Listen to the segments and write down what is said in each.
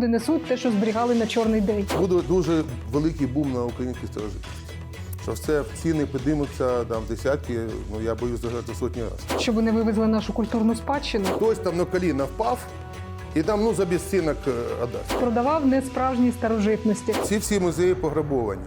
люди несуть те, що зберігали на чорний день. Буде дуже великий бум на українській старожитності. Що все ціни підіймуться там десятки, ну я боюсь за сотні разів. Щоб вони вивезли нашу культурну спадщину. Хтось там на коліна впав і там ну за безцінок е, віддасть. Продавав несправжні старожитності. Ці всі музеї пограбовані.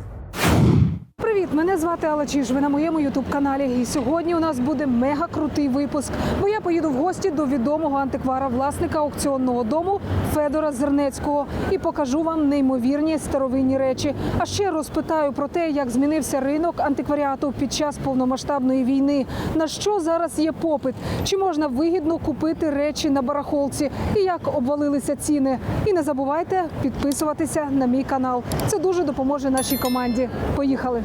Привіт, мене звати Алла Чіж, Ви на моєму ютуб каналі. І сьогодні у нас буде мега крутий випуск. Бо я поїду в гості до відомого антиквара, власника аукціонного дому Федора Зернецького і покажу вам неймовірні старовинні речі. А ще розпитаю про те, як змінився ринок антикваріату під час повномасштабної війни. На що зараз є попит? Чи можна вигідно купити речі на барахолці? І як обвалилися ціни? І не забувайте підписуватися на мій канал. Це дуже допоможе нашій команді. Поїхали.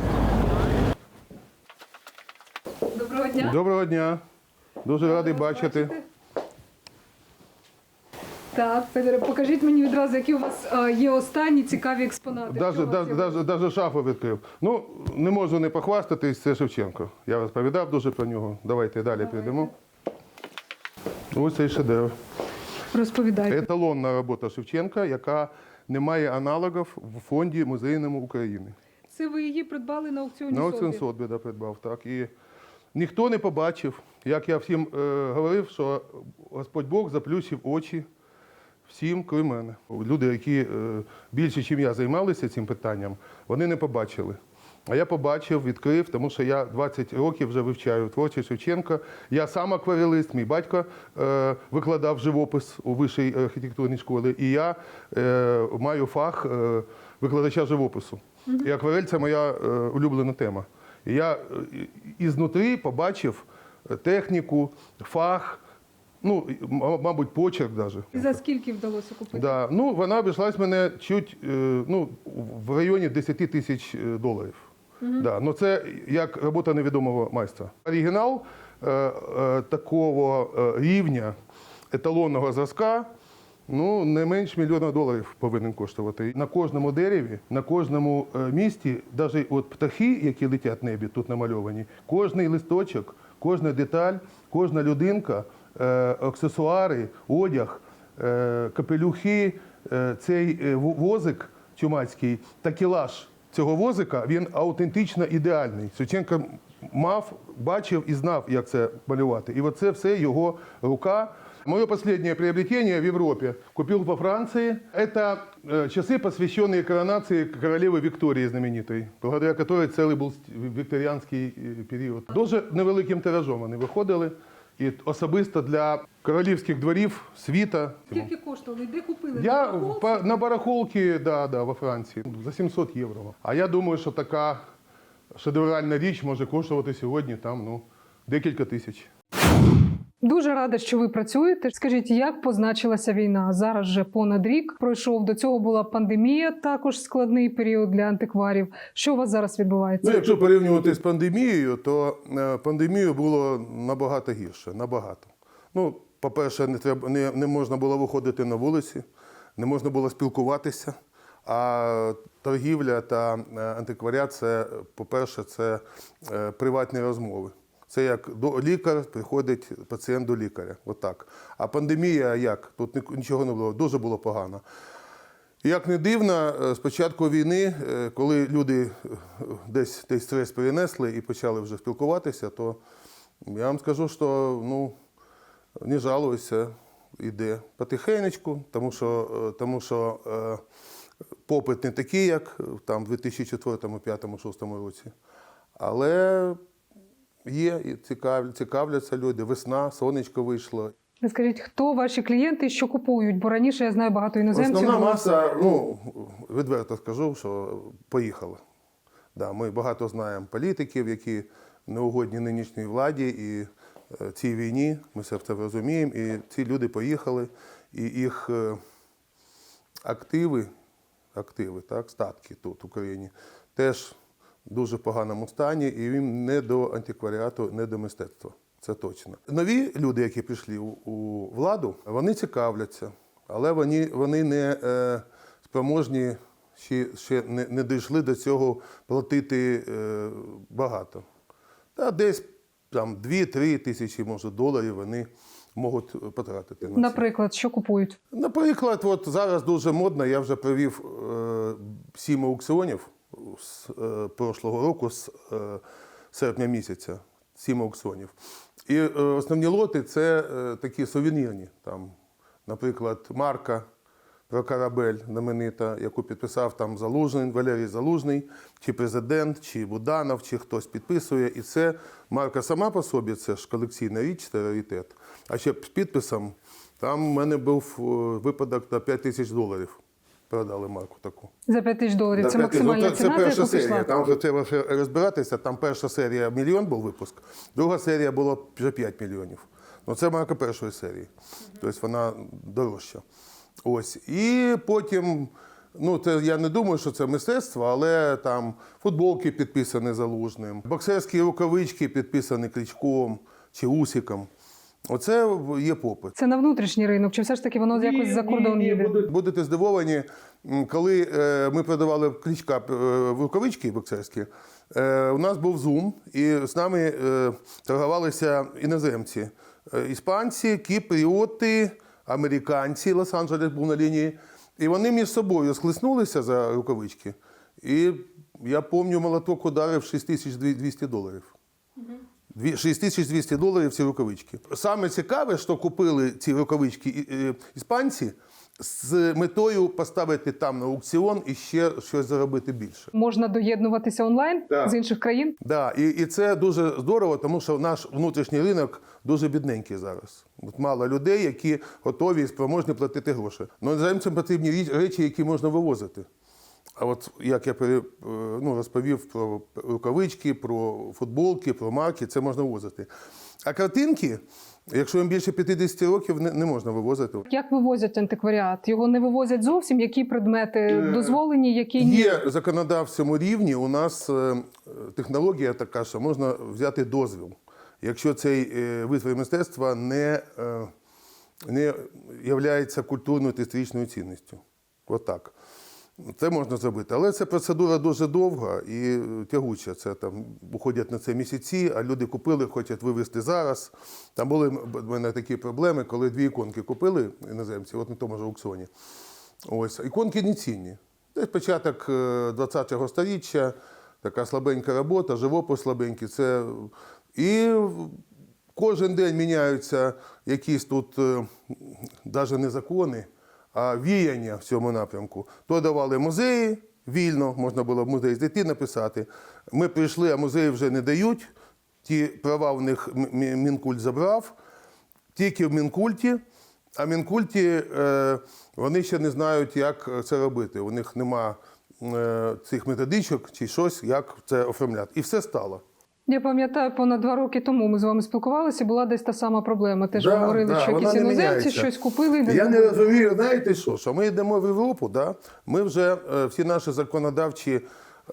Доброго дня. Доброго дня. Дуже радий бачити. Так, Федоре, покажіть мені відразу, які у вас е, є останні цікаві експонати. Даже, Що у вас даже, є? даже, даже шафу відкрив. Ну, не можу не похвастатись, це Шевченко. Я розповідав дуже про нього. Давайте далі підемо. Ось цей шедевр. Розповідайте. Еталонна робота Шевченка, яка не має аналогів в фонді музейному України. Це ви її придбали на аукціоні На Сотбі? оцін Сотбіда придбав, так. І ніхто не побачив, як я всім е, говорив, що Господь Бог заплющив очі всім, крім мене. Люди, які е, більше, ніж я займалися цим питанням, вони не побачили. А я побачив, відкрив, тому що я 20 років вже вивчаю творчість Шевченка. Я сам акварелист, мій батько е, викладав живопис у вищій архітектурній школі, і я е, маю фах е, викладача живопису. І акварель це моя е, улюблена тема. І я е, ізнутри побачив е, техніку, фах, ну, м- мабуть, почерк навіть. І за скільки вдалося купити? Да. Ну, вона обійшлась мене чуть е, ну, в районі 10 тисяч е, доларів. Да. Ну, це як робота невідомого майстра. Оригінал е, е, такого е, рівня еталонного зразка. Ну, не менш мільйона доларів повинен коштувати. На кожному дереві, на кожному е, місті, навіть от птахи, які летять в небі, тут намальовані, кожний листочок, кожна деталь, кожна людинка, е, аксесуари, одяг, е, капелюхи, цей возик чумацький, такелаж цього возика, він аутентично ідеальний. Шевченко мав, бачив і знав, як це малювати. І оце все його рука. Мое последнее приобретение в Европе купил во Франции. Это э, часы, посвященные коронации королевы Виктории знаменитой, благодаря которой целый був вікторіанський е, період. Дуже невеликим тиражом вони виходили. І особисто для королівських дворів світа. Скільки коштували? Де купили? Я На барахолці? по- на барахолці, да, да, во Франції, за 700 євро. А я думаю, що така шедевральна річ може коштувати сьогодні там, ну, декілька тисяч. Дуже рада, що ви працюєте. Скажіть, як позначилася війна? Зараз вже понад рік пройшов. До цього була пандемія, також складний період для антикварів. Що у вас зараз відбувається? Ну, якщо порівнювати з пандемією, то е, пандемію було набагато гірше. Набагато. Ну, по-перше, не, треба, не, не можна було виходити на вулиці, не можна було спілкуватися. А торгівля та е, антикваріат це, по-перше, це е, приватні розмови. Це як до лікар приходить пацієнт до лікаря. Отак. А пандемія як? Тут нічого не було, дуже було погано. Як не дивно, е, з початку війни, е, коли люди е, десь десь стрес перенесли і почали вже спілкуватися, то я вам скажу, що ну, не жалуюся, іде потихенечку, тому що, тому що попит не такий, як там в 2004, 2005, 2006 році. Але є, і цікав, цікавляться люди. Весна, сонечко вийшло. Скажіть, хто ваші клієнти, що купують? Бо раніше я знаю багато іноземців. Основна маса, ну відверто скажу, що поїхала. Да, ми багато знаємо політиків, які неугодні нинішній владі і е, цій війні. Ми все це розуміємо. І ці люди поїхали, і їх е, активи, активи, так, статки тут в Україні, теж дуже поганому стані, і їм не до антикваріату, не до мистецтва. Це точно. Нові люди, які прийшли у, у владу, вони цікавляться, але вони, вони не е, спроможні ще, ще не, не дійшли до цього платити е, багато. Та десь там 2-3 тисячі може, доларів вони можуть потратити. На це. Наприклад, що купують? Наприклад, от зараз дуже модно, я вже провів е, сім аукціонів з е, прошлого року, з е, серпня місяця. Сім аукціонів. І е, основні лоти це е, такі сувенірні. Там, наприклад, марка про корабель знаменита, яку підписав там Залужний, Валерій Залужний, чи президент, чи Буданов, чи хтось підписує. І це марка сама по собі, це ж колекційна річ, це раритет. А ще з підписом там в мене був е, випадок на 5 тисяч доларів. Продали марку таку. За 5 тисяч доларів. Це На 5 тисяч. максимальна ціна, це перша серія. Там вже треба розбиратися. Там перша серія мільйон був випуск, друга серія було вже 5 мільйонів. Ну це марка першої серії. Тобто вона дорожча. Ось. І потім, ну це я не думаю, що це мистецтво, але там футболки підписані залужним, боксерські рукавички підписані кличком чи усиком. Оце є попит. Це на внутрішній ринок, чи все ж таки воно якось за кордон їде? Будете, будете здивовані, коли е, ми продавали кличка е, в рукавички боксерські, е, у нас був зум, і з нами е, торгувалися іноземці. Е, іспанці, кіпріоти, американці, Лос-Анджелес був на лінії. І вони між собою схлеснулися за рукавички. І я пам'ятаю, молоток ударив 6200 доларів. Дві- 6200 доларів ці рукавички. Саме цікаве, що купили ці рукавички іспанці з метою поставити там на аукціон і ще щось заробити більше. Можна доєднуватися онлайн Так. з інших країн. Да, і, і це дуже здорово, тому що наш внутрішній ринок дуже бідненький зараз. От мало людей, які готові і спроможні платити гроші. Ну іноземцям потрібні річ- речі, які можна вивозити. А от як я е, ну, розповів про рукавички, про футболки, про марки, це можна вивозити. А картинки, якщо їм більше 50 років, не, не можна вивозити. Як вивозять антикваріат? Його не вивозять зовсім. Які предмети дозволені, які ні? Є в законодавчому рівні у нас е, технологія така, що можна взяти дозвіл, якщо цей е, витвір мистецтва не, е, не є культурною та історичною цінністю. Отак. Це можна зробити. Але ця процедура дуже довга і тягуча. Це там уходять на це місяці, а люди купили, хочуть вивезти зараз. Там були в мене такі проблеми, коли дві іконки купили іноземці, от на тому ж аукціоні. Ось, іконки не цінні. Десь початок е, 20-го сторіччя, така слабенька робота, живопис слабенький. Це... І кожен день міняються якісь тут навіть не закони, віяння в цьому напрямку. То давали музеї вільно, можна було в музей зайти написати. Ми прийшли, а музеї вже не дають. Ті права в них Мінкульт забрав тільки в Мінкульті, а Мінкульті е, вони ще не знають, як це робити. У них нема е, цих методичок чи щось, як це оформляти. І все стало. Я пам'ятаю, понад два роки тому ми з вами спілкувалися. Була десь та сама проблема. Теж Да, говорили, да, що якісь іноземці щось купили. і не Я не розумію, знаєте що? Що ми йдемо в Європу, да? ми вже е, всі наші законодавчі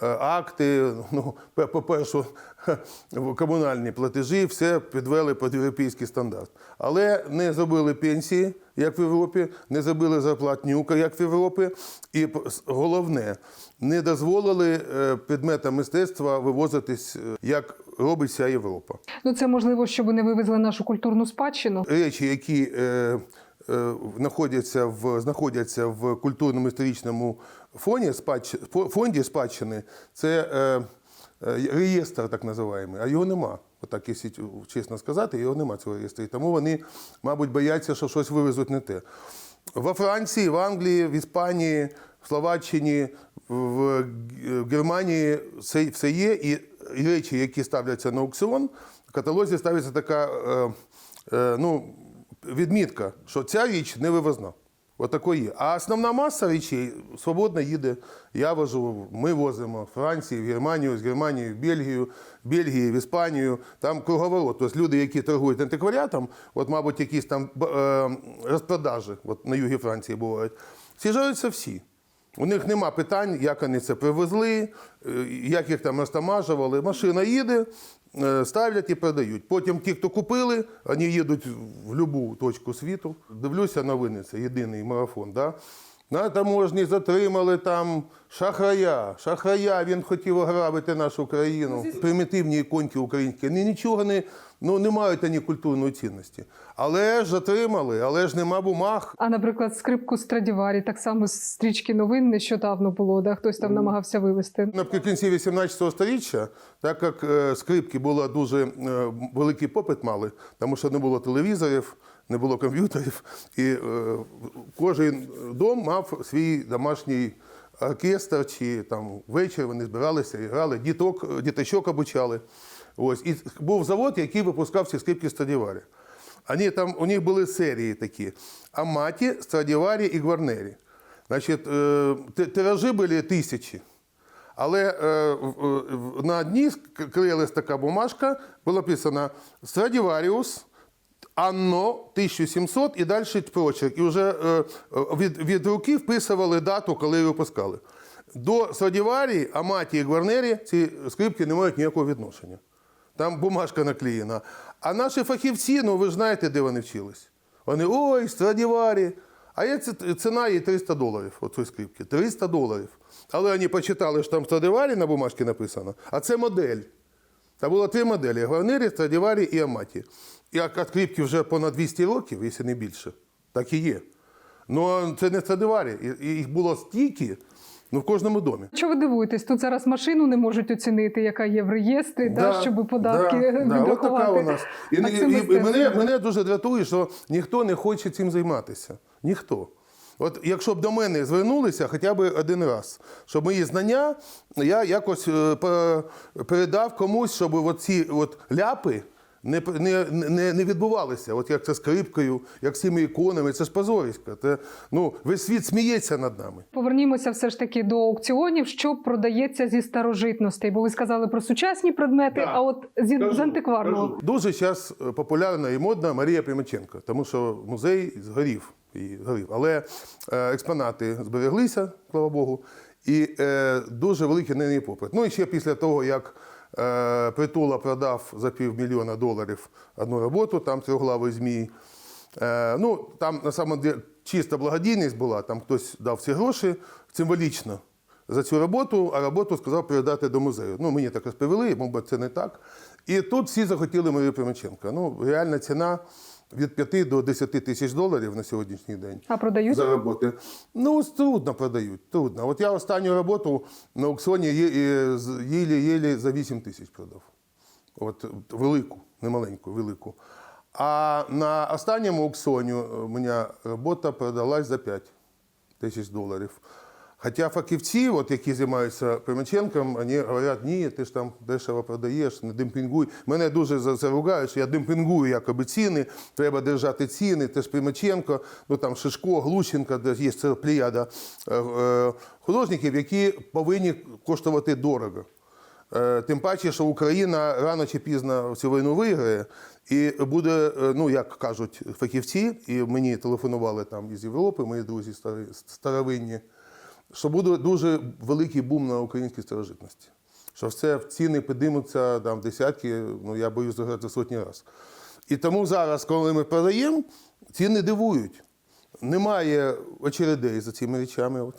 е, акти, ну, по-перше, комунальні платежі, все підвели під європейський стандарт. Але не зробили пенсії, як в Європі, не зробили зарплатнюка, як в Європі. І головне, не дозволили е, предметам мистецтва вивозитись, е, як робить вся Європа. Ну це можливо, щоб не вивезли нашу культурну спадщину. речі, які е, е, знаходяться в, знаходяться в культурному історичному фоні, спадщ, фо- фонді спадщини, це е, е, реєстр так називаємо, а його нема. Отак, якщо чесно сказати, його нема цього реєстру. Тому вони, мабуть, бояться, що щось вивезуть не те. Во Франції, в Англії, в Іспанії, в Словаччині, в в Германії все, є. І речі, які ставляться на аукціон, в каталозі ставиться така е, е, ну, відмітка, що ця річ не вивозна. Отако є. А основна маса речей свободно їде. Я вожу, ми возимо в Франції, в Германію, з Германії, в Бельгію, в Бельгії, в Іспанію. Там круговорот. Тобто люди, які торгують антикваріатом, от, мабуть, якісь там е, розпродажі от на югі Франції бувають, з'їжджаються всі. У них нема питань, як вони це привезли, е, як їх там розтамажували. Машина їде, ставлять і продають. Потім ті, хто купили, вони їдуть в будь-яку точку світу. Дивлюся новини, це єдиний марафон. Да? На таможні затримали там шахрая. Шахрая він хотів ограбити нашу країну. Примітивні іконки українські. Вони нічого не, ну, не мають ані культурної цінності. Але ж затримали, але ж нема бумаг. А, наприклад, скрипку Страдіварі, так само з стрічки новин нещодавно було, да? хтось там намагався вивезти. Наприкінці 18 століття, так як е, скрипки було дуже е, великий попит мали, тому що не було телевізорів, не було комп'ютерів, і е, кожен дом мав свій домашній оркестр, чи там ввечері вони збиралися і грали, діток, діточок обучали. Ось. І був завод, який випускав ці скрипки Страдіварі. Они там, у них були серії такі: Аматі, Страдіварі і Гварнері. Значить, е, тиражі були тисячі. Але е, на дні клеїлась така бумажка, було написано Страдіваріус, Анно 1700 і далі прочерк. І вже е, від, від руки вписували дату, коли випускали. До Страдіварі, Аматі і Гварнері ці скрипки не мають ніякого відношення. Там бумажка наклеєна. А наші фахівці, ну ви ж знаєте, де вони вчились. Вони ой, Страдіварі. А є ці- ціна їй 300 доларів, оцої скрипки. 300 доларів. Але вони почитали, що там Страдіварі на бумажці написано, а це модель. Та було три моделі: Гварнері, Страдіварі і Аматі. І а вже понад 200 років, якщо не більше, так і є. Ну це не Страдіварі. Їх було стільки, ну в кожному домі. Що ви дивуєтесь? Тут зараз машину не можуть оцінити, яка є в реєстрі, да, щоб податки да, да, от така у нас. І, і, і, і мене, мене дуже дратує, що ніхто не хоче цим займатися. Ніхто. От якщо б до мене звернулися хоча б один раз, щоб мої знання я якось е, передав комусь, щоб оці от ляпи не, не, не, не відбувалися. От як це скрипкою, як з цими іконами, це ж позорисько. Це, ну, весь світ сміється над нами. Повернімося все ж таки до аукціонів, що продається зі старожитностей, бо ви сказали про сучасні предмети, Да. а от зі, з антикварного. Кажу. Дуже зараз популярна і модна Марія Примаченко, тому що музей згорів. І згорів. Але е, експонати збереглися, слава Богу, і е, дуже великий неї попит. Ну і ще після того, як е, Притула продав за півмільйона доларів одну роботу, там трьохглавий змій. Ну, там на самом деле чиста благодійність була, там хтось дав ці гроші символічно за цю роботу, а роботу сказав передати до музею. Ну, мені так розповіли, мабуть, це не так. І тут всі захотіли Марію Примаченка. Ну, реальна ціна від 5 до 10 тисяч доларів на сьогоднішній день. А продають? За роботи. Ну, трудно продають. Трудно. От я останню роботу на аукціоні єлі-єлі за 8 тисяч продав. От велику, не маленьку, велику. А на останньому аукціоні у мене робота продалась за 5 тисяч доларів. Хоча фахівці, от, які займаються Примаченком, вони говорять, ні, ти ж там дешево продаєш, не демпінгуй. Мене дуже за це ругають, що я демпінгую якоби ціни, треба держати ціни, ти ж Примаченко, ну там Шишко, Глущенко, де є це плеяда е, е, художників, які повинні коштувати дорого. Е, Тим паче, що Україна рано чи пізно цю війну виграє, і буде, ну як кажуть фахівці, і мені телефонували там із Європи, мої друзі старовинні, що буде дуже великий бум на українській старожитності. Що все ціни підіймуться там десятки, ну я боюсь загадати сотні разів. І тому зараз, коли ми продаємо, ціни дивують. Немає очередей за цими речами. От.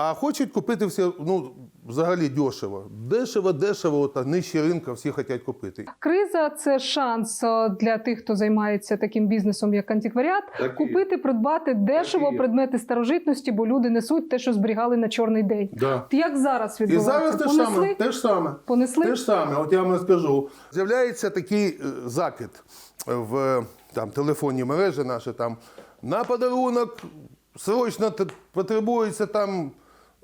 А хочуть купити все ну, взагалі дешево. Дешево, дешево, от, нижче ринка всі хочуть купити. Криза це шанс е, для тих, хто займається таким бізнесом, як антикваріат, Так купити, придбати дешево Так предмети старожитності, бо люди несуть те, що зберігали на чорний день. Да. Як зараз І зараз те ж саме. Те ж саме. Понесли? Те ж саме, от я вам скажу. З'являється такий е, закид в там, телефонній мережі наші там на подарунок срочно потребуються там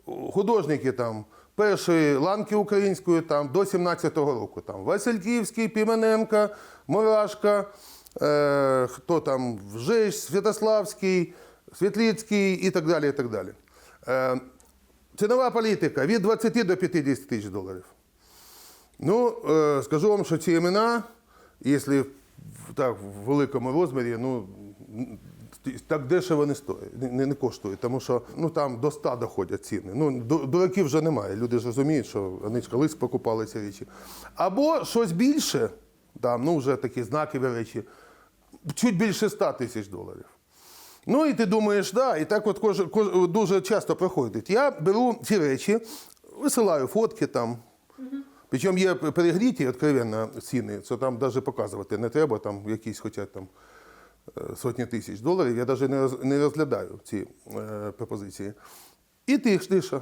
художники там. Першої ланки української там до 17-го року. Там Васильківський, Пімененко, Мурашка, е, хто там Вжесь, Святославський, Світлицький і так далі. І так далі. Е, цінова політика від 20 до 50 тисяч доларів. Ну, е, скажу вам, що ці імена, якщо так, в великому розмірі, ну, так дешево не стоять, не, не коштують, тому що ну, там до 100 доходять ціни. Ну, дураків вже немає. Люди ж розуміють, що вони ж колись покупали ці речі. Або щось більше, там, ну, вже такі знакові речі, чуть більше 100 тисяч доларів. Ну і ти думаєш, да, і так от кож, кож, дуже часто проходить. Я беру ці речі, висилаю фотки там. Причому є перегріті откровенно ціни, це там навіть показувати не треба, там якісь хоча там сотні тисяч доларів. Я навіть не, роз, не розглядаю ці е, пропозиції. І тиш, тиша.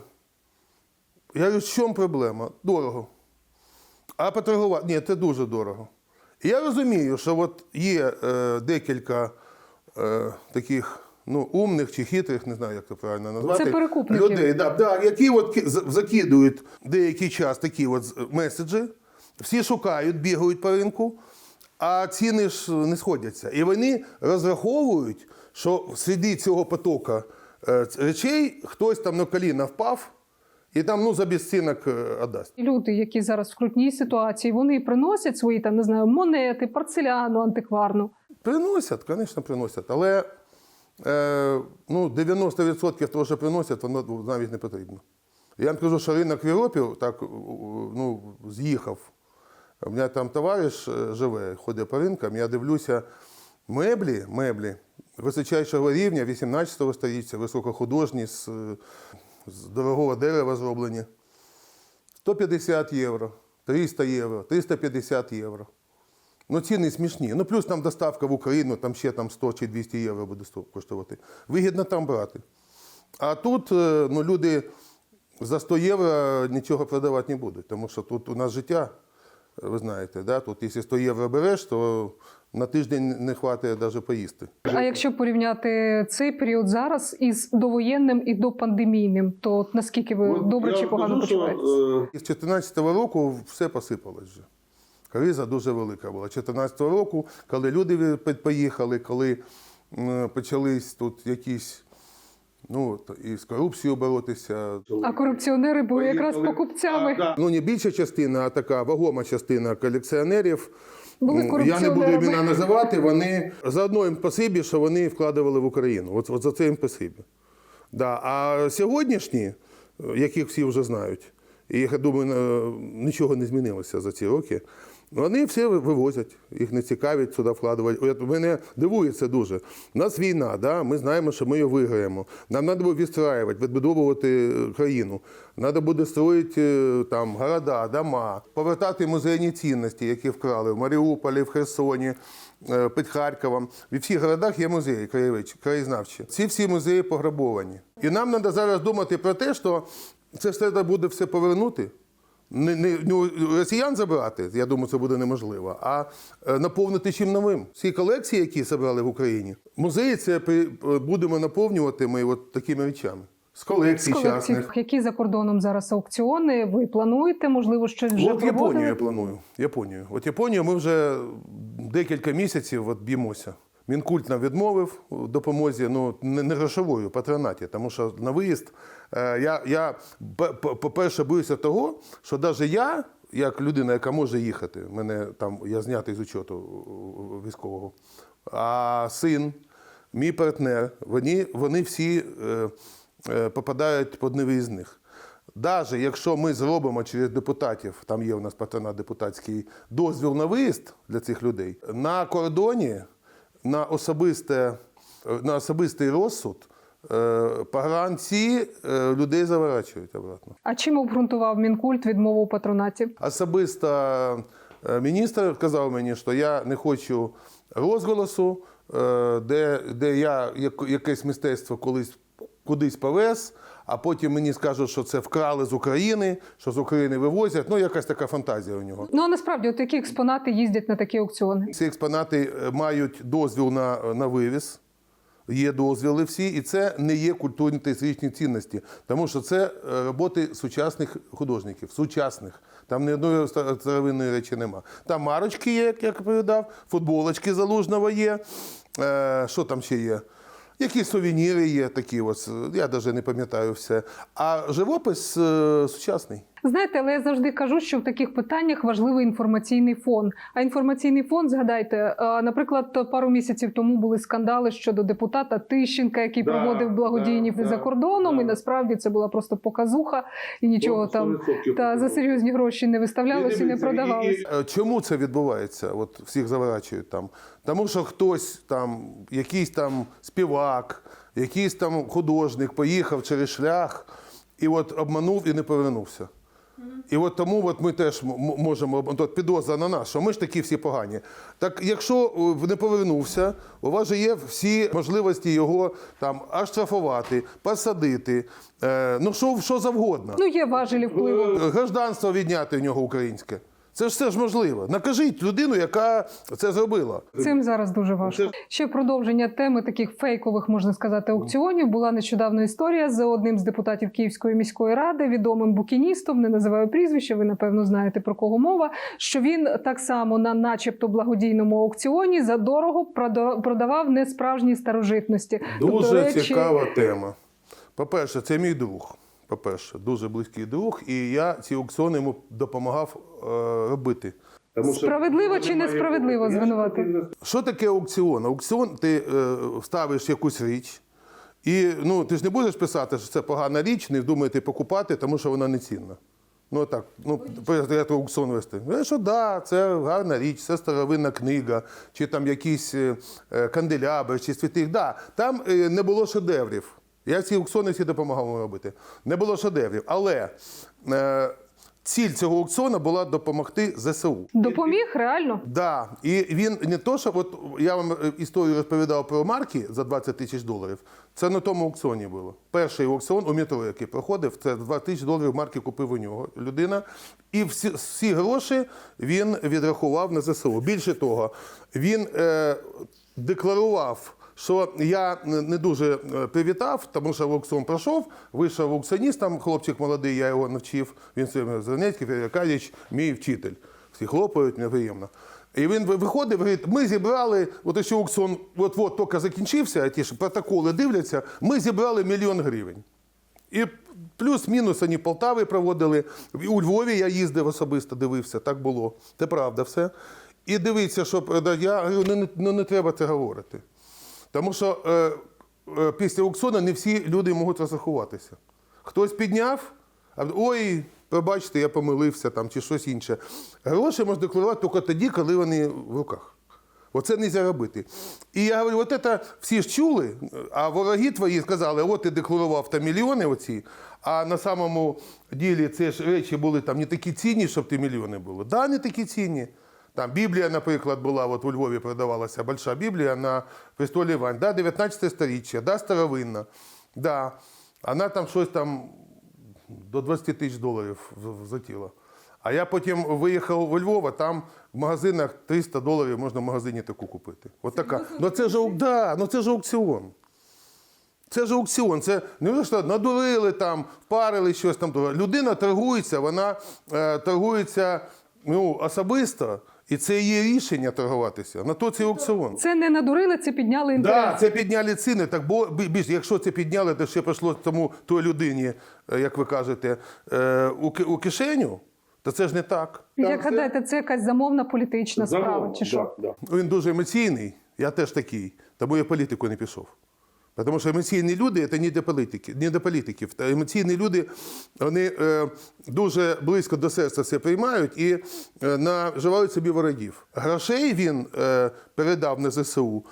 Я говорю, в чому проблема? Дорого. А поторгувати? Ні, це дуже дорого. І я розумію, що от є е, декілька е, таких ну, умних чи хитрих, не знаю, як це правильно назвати. Це перекупники. Людей, да, да, які от закидують деякий час такі от меседжі, всі шукають, бігають по ринку, а ціни ж не сходяться. І вони розраховують, що серед цього потока е, речей хтось там на коліна впав і там ну, за безцінок е, віддасть. Люди, які зараз в скрутній ситуації, вони приносять свої там не знаю монети, порцеляну антикварну. Приносять, звісно, приносять. Але е, ну, 90% того, що приносять, воно навіть не потрібно. Я вам кажу, що ринок в Європі так ну, з'їхав. У мене там товариш е, живе, ходить по ринкам, я дивлюся, меблі, меблі височайшого рівня, 18 століття, високохудожні, з, з дорогого дерева зроблені. 150 євро, 300 євро, 350 євро. Ну, ціни смішні. Ну, плюс там доставка в Україну, там ще там 100 чи 200 євро буде коштувати. Вигідно там брати. А тут е, ну, люди за 100 євро нічого продавати не будуть, тому що тут у нас життя, ви знаєте, да? тут якщо 100 євро береш, то на тиждень не вистачає навіть поїсти. А якщо порівняти цей період зараз із довоєнним і допандемійним, то наскільки ви добре чи погано почуваєтесь? З 2014 року все посипалось вже. Криза дуже велика була. 2014 року, коли люди поїхали, коли почались тут якісь, ну, і з корупцією боротися. А корупціонери були якраз покупцями. Ну, не більша частина, а така вагома частина колекціонерів. Були Я не буду імена називати. Вони заодно їм спасибі, що вони вкладували в Україну. От, от за це їм спасибі. Да. А сьогоднішні, яких всі вже знають, і я думаю, нічого не змінилося за ці роки. Вони все вивозять, їх не цікавить сюди вкладувати. От Мене дивує це дуже. У нас війна, да? ми знаємо, що ми її виграємо. Нам треба відстраювати, відбудовувати е, країну. Треба буде строїти е, там города, дома, повертати музейні цінності, які вкрали в Маріуполі, в Херсоні, е, під Харковом. В всіх городах є музеї краєзнавчі. Ці всі музеї пограбовані. І нам треба зараз думати про те, що це все треба буде все повернути. Не, не, ну, росіян забирати, я думаю, це буде неможливо, а е, наповнити чим новим. Всі колекції, які зібрали в Україні, музеї це при- е, будемо наповнювати ми от такими речами. З колекцій, частних. які за кордоном зараз аукціони, ви плануєте, можливо, щось вже От Японію я планую. Японію. От Японію ми вже декілька місяців от б'ємося. Мінкульт нам відмовив допомозі, ну не грошовою, патронаті, тому що на виїзд я, я по- по-перше, боюся того, що навіть я, як людина, яка може їхати, мене там я знятий з учету е, військового, а син, мій партнер, вони, вони всі е, е, попадають під невиїзних. Навіть якщо ми зробимо через депутатів, там є у нас патронат депутатський, дозвіл на виїзд для цих людей, на кордоні на, особисте, на особистий розсуд е, погранці е, людей заворачують обратно. А чим обґрунтував Мінкульт відмову у патронаті? Особисто е, міністр сказав мені, що я не хочу розголосу, е, де, де я як- якесь мистецтво колись кудись повез, а потім мені скажуть, що це вкрали з України, що з України вивозять. Ну, якась така фантазія у нього. Ну а насправді, от які експонати їздять на такі аукціони? Ці експонати е, мають дозвіл на, на вивіз. Є дозвіли всі, і це не є культурні та історичні цінності, тому що це е, роботи сучасних художників, сучасних. Там ні одної старовинної речі нема. Там марочки є, як я повідав, футболочки залужного є. Е, що там ще є? Якісь сувеніри є такі, ось, я навіть не пам'ятаю все. А живопис е, сучасний. Знаєте, але я завжди кажу, що в таких питаннях важливий інформаційний фон. А інформаційний фон, згадайте, наприклад, пару місяців тому були скандали щодо депутата Тищенка, який Да, проводив благодійні да, за кордоном, да. і насправді це була просто показуха, і нічого там та за серйозні гроші не виставлялося і не продавалося. Е, Чому це відбувається? От всіх заворачують там. Тому що хтось там, якийсь там співак, якийсь там художник поїхав через шлях і от обманув і не повернувся. І от тому от ми теж можемо от підозра на нас, що ми ж такі всі погані. Так якщо е, не повернувся, у вас же є всі можливості його там аж штрафувати, посадити, е, ну що, що завгодно. Ну є важелі впливу. Е, Гражданство відняти в нього українське. Це ж все ж можливо. Накажіть людину, яка це зробила. Цим зараз дуже важко. Ще продовження теми таких фейкових, можна сказати, аукціонів. Була нещодавно історія з одним з депутатів Київської міської ради, відомим букіністом, не називаю прізвище. Ви напевно знаєте про кого мова. Що він так само на, начебто, благодійному аукціоні за дорого прода- продавав несправжні старожитності. Дуже Тобто речі- цікава тема. По-перше, це мій друг. По-перше, дуже близький друг, і я ці аукціони йому допомагав е, робити. Справедливо чи несправедливо звинувати? Що таке аукціон? Аукціон ти е, ставиш якусь річ, і ну, ти ж не будеш писати, що це погана річ, не вдумайте покупати, тому що вона не цінна. Ну так, ну я аукціон вести. Ну, що да, це гарна річ, це старовинна книга, чи там якісь е, е, канделябри, чи святих. Да, там е, не було шедеврів. Я ці аукціони всі допомагав робити. Не було шедеврів. Але е, ціль цього аукціону була допомогти ЗСУ. Допоміг реально. Да, і він не то, що от я вам е, історію розповідав про марки за 20 тисяч доларів. Це на тому аукціоні було. Перший аукціон у метро, який проходив, це 20 тисяч доларів марки купив у нього людина. І всі, всі гроші він відрахував на ЗСУ. Більше того, він е, декларував. Що я не дуже е, привітав, тому що аукціон пройшов, вийшов аукціоніст, там хлопчик молодий, я його навчив. Він Зеленецький, Федір Аркадійович, мій вчитель. Всі хлопають, мені приємно. І він ви- виходив, говорить, ми зібрали, от ще аукціон от-от тільки закінчився, а ті ж протоколи дивляться, ми зібрали мільйон гривень. І плюс-мінус вони Полтави проводили. У Львові я їздив особисто, дивився, так було. Це правда все. І дивіться, що е, я говорю, ну, не, ну, не треба це говорити. Тому що е, е, після аукціону не всі люди можуть розрахуватися. Хтось підняв, а ой, пробачте, я помилився там чи щось інше. Гроші можна декларувати тільки тоді, коли вони в руках. Оце не можна робити. І я говорю, от це всі ж чули, а вороги твої сказали, от ти декларував там мільйони оці, а на самому ділі ці ж речі були там не такі цінні, щоб ти мільйони було. Да, не такі цінні. Там Біблія, наприклад, була, от у Львові продавалася Больша Біблія на престолі Івань, да, 19 сторіччя, да, старовинна. Да. Вона там щось там до 20 тисяч доларів затіла. А я потім виїхав у Львова, там в магазинах 300 доларів можна в магазині таку купити. От така. Ну це ж, да, ну це ж аукціон. Це ж аукціон, це не що надурили там, впарили щось там. Людина торгується, вона е, торгується ну, особисто, і це її рішення торгуватися. На то це аукціон. Це не надурили, це підняли інтерес. Да, це підняли ціни. Так бо бі- більш, якщо це підняли, то ще прийшло тому той людині, е, як ви кажете, е, у, ки- у кишеню, то це ж не так. Як гадаєте, це якась замовна політична справа, чи що? Він дуже емоційний, я теж такий, тому я в політику не пішов. Тому що емоційні люди це не до політики, не до політиків. Та емоційні люди вони е, дуже близько до серця це приймають і е, наживають собі ворогів. Грошей він е, передав на ЗСУ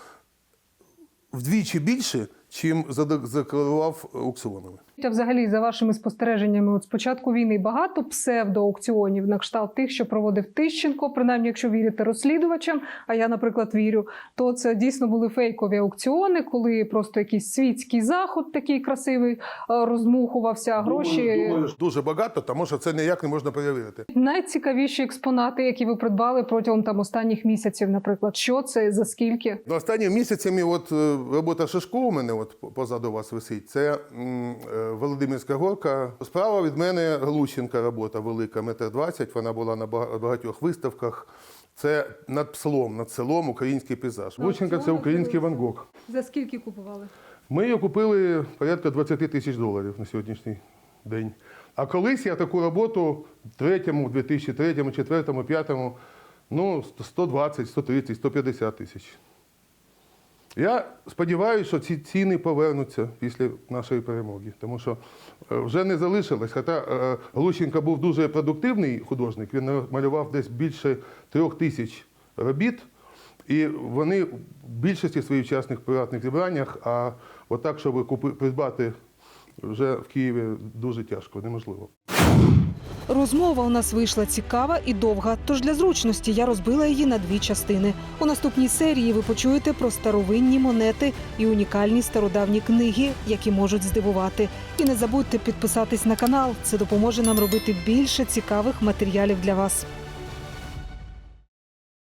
вдвічі більше, чим задек- задекларував аукціонами. Взагалі, за вашими спостереженнями, от з початку війни багато псевдоаукціонів на кшталт тих, що проводив Тищенко, принаймні, якщо вірити розслідувачам, а я, наприклад, вірю, то це дійсно були фейкові аукціони, коли просто якийсь світський заход такий красивий е, розмухувався, а гроші. Дуже багато, тому що це ніяк не можна перевірити. Найцікавіші експонати, які ви придбали протягом там останніх місяців, наприклад, що це за скільки? Ну, Останніми місяцями от, е, робота Шишко у мене от, позаду вас висить. Це м, е, Володимирська горка. Справа від мене Глущенка робота велика, метр двадцять. Вона була на багатьох виставках. Це над пслом, над селом український пейзаж. Глущенка це український Ван Гог. За скільки купували? Ми її купили порядка 20 тисяч доларів на сьогоднішній день. А колись я таку роботу в третьому, в 2003, 2004, 2005, ну, 120, 130, 150 тисяч. Я сподіваюся, що ці ціни повернуться після нашої перемоги, тому що е, вже не залишилось. Хоча е, Глущенко був дуже продуктивний художник, він малював десь більше трьох тисяч робіт, і вони в більшості своїх частних приватних зібраннях, а отак, щоб придбати вже в Києві дуже тяжко, неможливо. Розмова у нас вийшла цікава і довга, тож для зручності я розбила її на дві частини. У наступній серії ви почуєте про старовинні монети і унікальні стародавні книги, які можуть здивувати. І не забудьте підписатись на канал. Це допоможе нам робити більше цікавих матеріалів для вас.